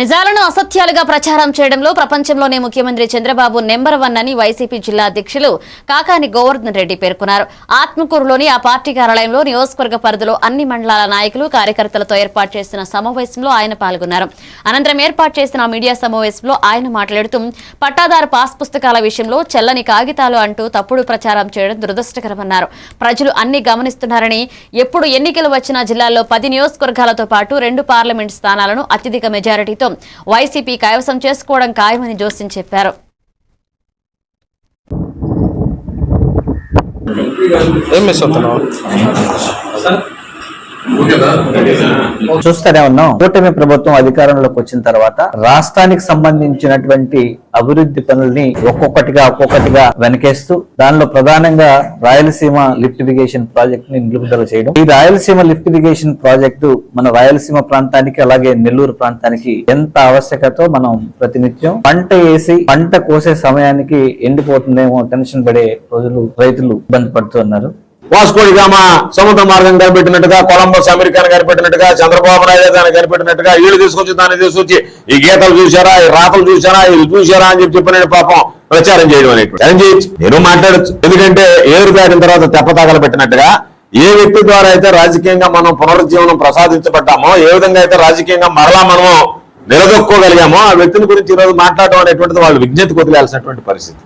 నిజాలను అసత్యాలుగా ప్రచారం చేయడంలో ప్రపంచంలోనే ముఖ్యమంత్రి చంద్రబాబు నెంబర్ వన్ అని వైసీపీ జిల్లా అధ్యక్షులు కాకాని గోవర్ధన్ రెడ్డి పేర్కొన్నారు. ఆత్మకూరులోని ఆ పార్టీ కార్యాలయంలో నియోజకవర్గ పరిధిలో అన్ని మండలాల నాయకులు కార్యకర్తలతో ఏర్పాటు చేసిన సమావేశంలో ఆయన పాల్గొన్నారు. అనంతరం ఏర్పాటు చేసిన మీడియా సమావేశంలో ఆయన మాట్లాడుతూ పట్టాదారు పాస్ పుస్తకాల విషయంలో చెల్లని కాగితాలు అంటూ తప్పుడు ప్రచారం చేయడం దురదృష్టకరమన్నారు. ప్రజలు అన్ని గమనిస్తున్నారని ఎప్పుడు ఎన్నికలు వచ్చినా జిల్లాల్లో పది నియోజకవర్గాలతో పాటు రెండు పార్లమెంట్ స్థానాలను అత్యధిక మెజారిటీ మెజారిటీతో వైసీపీ కైవసం చేసుకోవడం ఖాయమని జోస్యం చెప్పారు. ఏం మిస్ అవుతున్నావు? చూస్తూనే ఉన్నాం. కూటమి ప్రభుత్వం అధికారంలోకి వచ్చిన తర్వాత రాష్ట్రానికి సంబంధించినటువంటి అభివృద్ధి పనుల్ని ఒక్కొక్కటిగా ఒక్కొక్కటిగా వెనకేస్తూ దానిలో ప్రధానంగా రాయలసీమ లిఫ్టిఫికేషన్ ప్రాజెక్ట్ని నిలుపుదల చేయడం. ఈ రాయలసీమ లిఫ్టిఫికేషన్ ప్రాజెక్టు మన రాయలసీమ ప్రాంతానికి అలాగే నెల్లూరు ప్రాంతానికి ఎంత ఆవశ్యకతో మనం ప్రతినిత్యం పంట వేసి పంట కోసే సమయానికి ఎండిపోతుందేమో టెన్షన్ పడే రోజులు రైతులు ఇబ్బంది పడుతున్నారు వాస్కోడి గామ సముద్ర మార్గం కనిపెట్టినట్టుగా కొలంబస్ అమెరికాను కనిపెట్టినట్టుగా చంద్రబాబు నాయుడు దాన్ని కనిపెట్టినట్టుగా వీళ్ళు తీసుకొచ్చి దాన్ని తీసుకొచ్చి ఈ గీతలు చూసారా ఈ రాతలు చూసారా ఇది చూసారా అని చెప్పి చెప్పిన పాపం ప్రచారం చేయడం అనేటువంటి నేను మాట్లాడచ్చు. ఎందుకంటే ఏరు దాటిన తర్వాత తెప్ప పెట్టినట్టుగా ఏ వ్యక్తి ద్వారా అయితే రాజకీయంగా మనం పునరుజ్జీవనం ప్రసాదించబడ్డామో ఏ విధంగా అయితే రాజకీయంగా మరలా మనము నిలదొక్కోగలిగామో ఆ వ్యక్తిని గురించి ఈరోజు మాట్లాడడం అనేటువంటిది వాళ్ళు విజ్ఞతకు వదిలేయాల్సినటువంటి పరిస్థితి.